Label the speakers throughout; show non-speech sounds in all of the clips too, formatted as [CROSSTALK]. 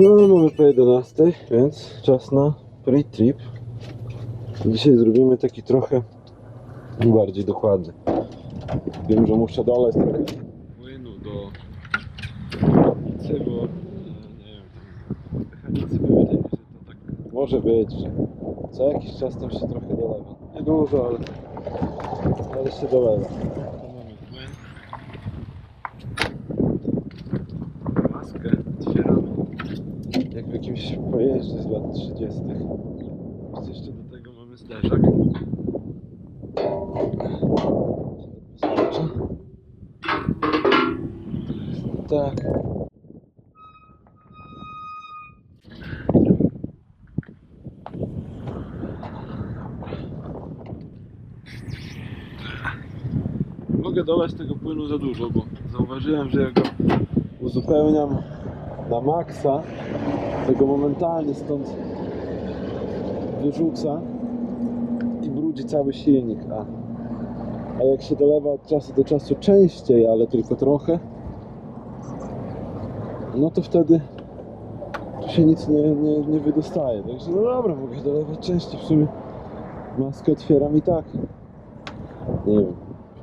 Speaker 1: No, mamy po 11, więc czas na pre-trip. Dzisiaj zrobimy taki trochę bardziej dokładny. Wiem, że muszę dolać trochę płynu do mechanicy, bo e, nie wiem, mechanicy powiedzieli, że to tak może być, że co jakiś czas tam się trochę dolewa. Nie dużo, ale, ale się dolewa. Tu mamy płyn. Maskę otwieramy. Jak w jakimś pojeździe z lat 30. Plus jeszcze do tego mamy zderzak. Tak. Mogę dolać tego płynu za dużo, bo zauważyłem, że jak go uzupełniam na maksa, to go momentalnie stąd wyrzuca i brudzi cały silnik. A, a jak się dolewa od czasu do czasu częściej, ale tylko trochę, no to wtedy tu się nic nie, nie, nie wydostaje. Także no dobra, mogę dolewać częściej. W sumie maskę otwieram i tak. Nie wiem.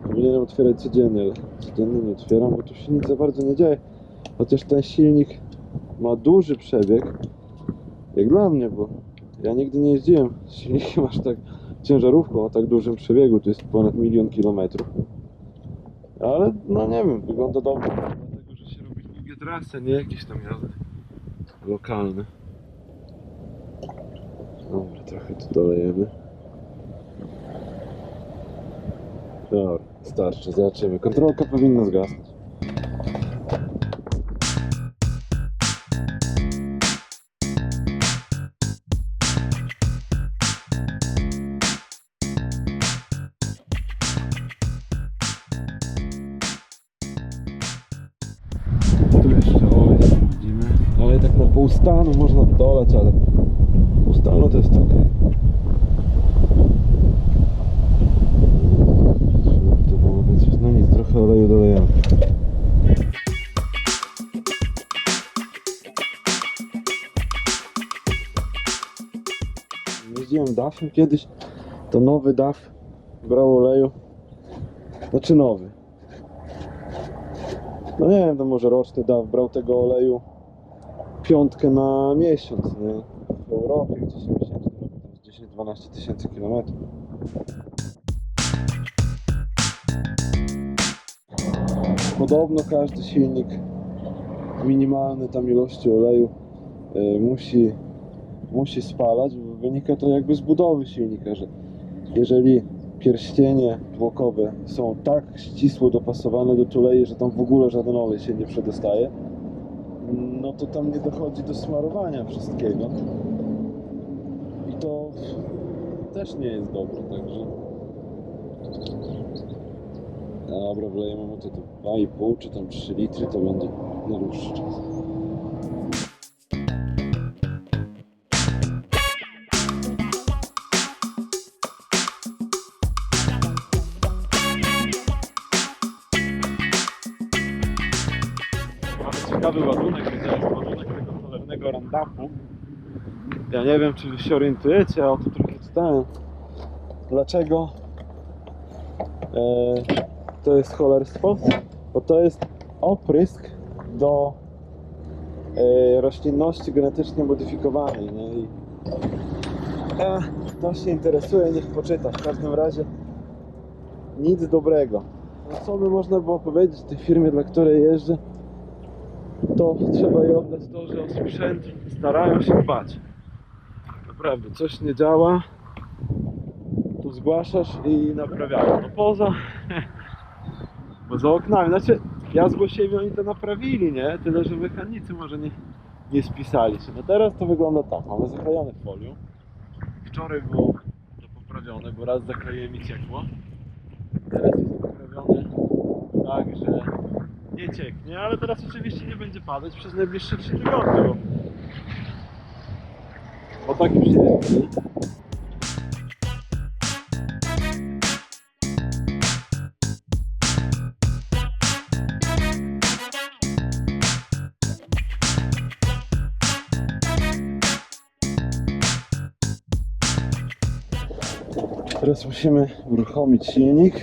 Speaker 1: Powinienem otwierać codziennie, ale codziennie nie otwieram, bo tu się nic za bardzo nie dzieje. Chociaż ten silnik ma duży przebieg, jak dla mnie, bo ja nigdy nie jeździłem z silnikiem aż tak ciężarówką o tak dużym przebiegu, to jest ponad milion kilometrów. Ale no nie wiem, wygląda dobrze. Dlatego, że się robi długie trasy, nie jakieś tam jazdy lokalne. Dobra, trochę tu dolejemy. Dobra, starczy, zobaczymy. Kontrolka powinna zgasnąć. Tak stanu można dolać, ale pół stanu to jest ok. To byłoby coś, no nic, trochę oleju dolejemy. Jeździłem DAF-em kiedyś, to nowy DAF brał oleju, znaczy nowy. No nie wiem, to może roczny DAF brał tego oleju piątkę na miesiąc, nie? W Europie gdzieś miesięcznie robi tam z 10-12 tysięcy kilometrów. Podobno każdy silnik minimalny tam ilości oleju y, musi, musi spalać, wynika to jakby z budowy silnika, że jeżeli pierścienie tłokowe są tak ścisło dopasowane do tulei, że tam w ogóle żaden olej się nie przedostaje, no to tam nie dochodzi do smarowania wszystkiego. I to też nie jest dobre, także... Dobra, wlejemy mu to 2,5 czy tam 3 litry, to będzie na dłuższy czas. Ciekawy ładunek, ładunek tego cholernego randapu. Ja nie wiem, czy się orientujecie, a o tym trochę czytałem. Dlaczego e, to jest cholerstwo? Bo to jest oprysk do e, roślinności genetycznie modyfikowanej. Nie? I, e, kto się interesuje, niech poczyta. W każdym razie nic dobrego. No, co by można było powiedzieć tej firmie, dla której jeżdżę? To trzeba jej oddać to, że o sprzęt starają się dbać. Naprawdę, coś nie działa, tu zgłaszasz i naprawiają. No poza, [LAUGHS] poza oknami, znaczy ja zgłosiłem i oni to naprawili, nie? Tyle, że mechanicy może nie, nie spisali się. No teraz to wygląda tak, mamy zaklejone folią. Wczoraj było to poprawione, bo raz zakleiłem i ciekło. Teraz jest poprawione tak, że nie cieknie, ale teraz oczywiście nie będzie padać przez najbliższe 3 tygodnie. O takim się jeździ. Teraz musimy uruchomić silnik.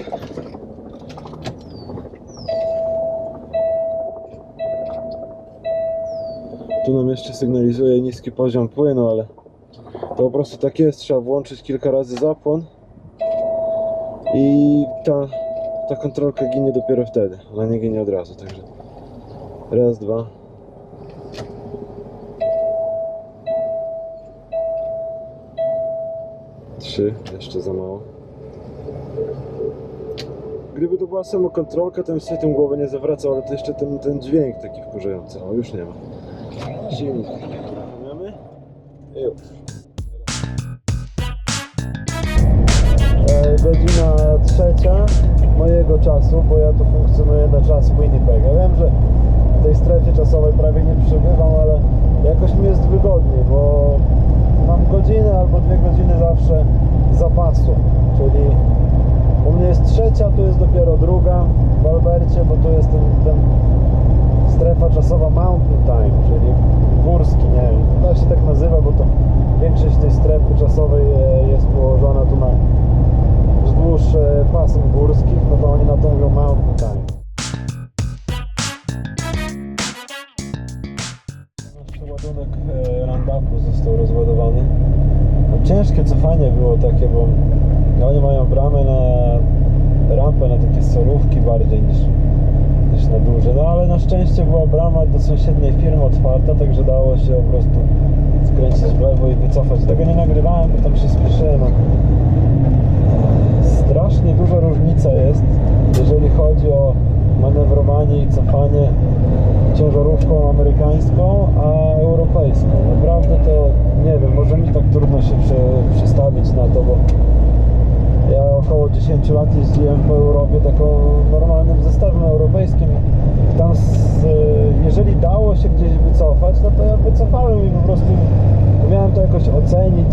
Speaker 1: Tu nam jeszcze sygnalizuje niski poziom płynu, ale to po prostu tak jest. Trzeba włączyć kilka razy zapłon i ta, ta kontrolka ginie dopiero wtedy. Ona nie ginie od razu, także raz, dwa. Trzy, jeszcze za mało. Gdyby to była sama kontrolka, to bym sobie tym głowę nie zawracał, ale to jeszcze ten, ten dźwięk taki wkurzający. O, już nie ma. Silnik. Uruchamiamy. I już. E, godzina trzecia mojego czasu, bo ja tu funkcjonuję na czas Winnipeg. Ja wiem, że w tej strefie czasowej prawie nie przebywam, ale jakoś mi jest wygodniej, bo mam godzinę albo dwie godziny zawsze zapasu, czyli u mnie jest trzecia, tu jest dopiero druga w Albercie, bo tu jest ten, ten rozładowany. No, ciężkie cofanie było takie, bo oni mają bramę na rampę na takie sorówki bardziej niż, niż na duże. No ale na szczęście była brama do sąsiedniej firmy otwarta, także dało się po prostu skręcić w lewo i wycofać. Tego nie nagrywałem, bo tam się spieszyłem. Strasznie duża różnica jest, jeżeli chodzi o manewrowanie i cofanie ciężarówką amerykańską, a europejską. Naprawdę to nie wiem, może mi tak trudno się prze, przestawić na to, bo ja około 10 lat jeździłem po Europie taką normalnym zestawem europejskim i tam z, jeżeli dało się gdzieś wycofać, no to ja wycofałem i po prostu miałem to jakoś ocenić,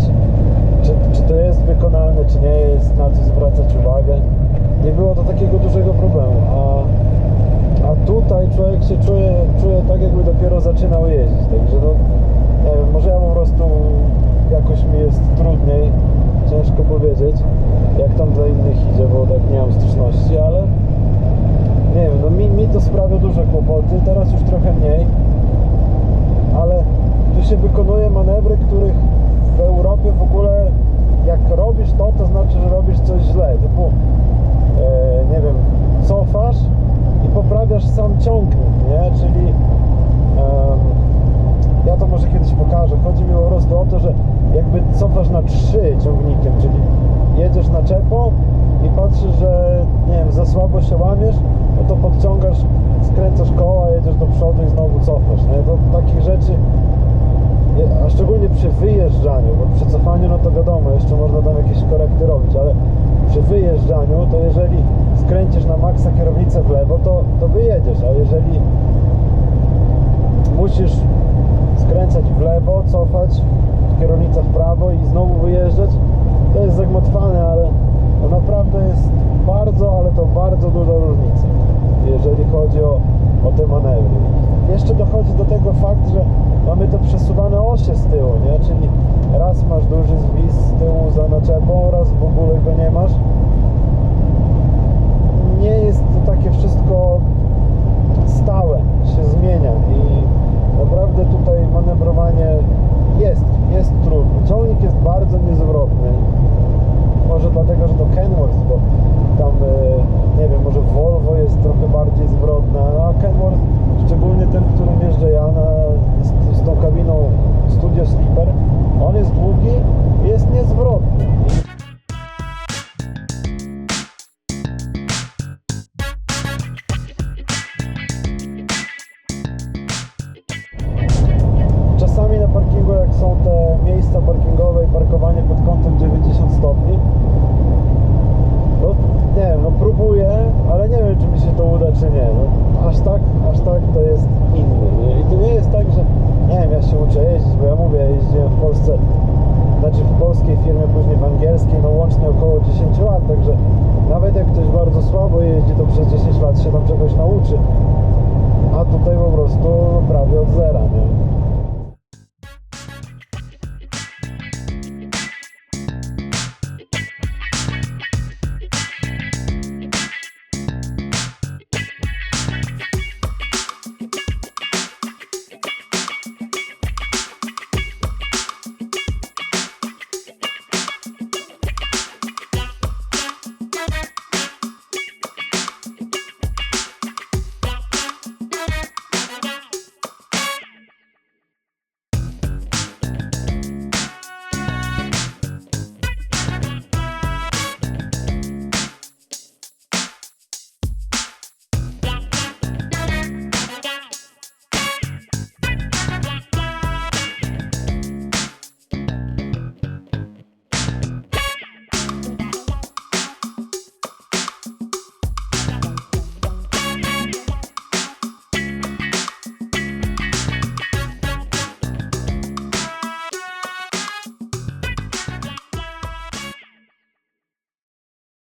Speaker 1: czy, czy to jest wykonalne, czy nie jest, na co zwracać uwagę. Nie było to takiego dużego problemu, a, a tutaj człowiek się czuje, czuje tak, jakby dopiero zaczynał jeździć, także no, nie wiem, może ja po prostu jakoś mi jest trudniej, ciężko powiedzieć, jak tam dla innych idzie, bo tak nie mam styczności, ale nie wiem, no mi, mi to sprawia duże kłopoty, teraz już trochę mniej, ale tu się wykonuje manewry, których wyjeżdżaniu, bo przy cofaniu no to wiadomo, jeszcze można tam jakieś korekty robić, ale przy wyjeżdżaniu to jeżeli skręcisz na maksa kierownicę w lewo, to, to wyjedziesz, a jeżeli musisz skręcać w lewo, cofać, kierownica w prawo i znowu wyjeżdżać, to jest zagmatwane, ale no naprawdę jest bardzo, ale to bardzo duża różnica, jeżeli chodzi o, o te manewry. Jeszcze dochodzi do tego fakt, że mamy te przesuwane osie z tyłu.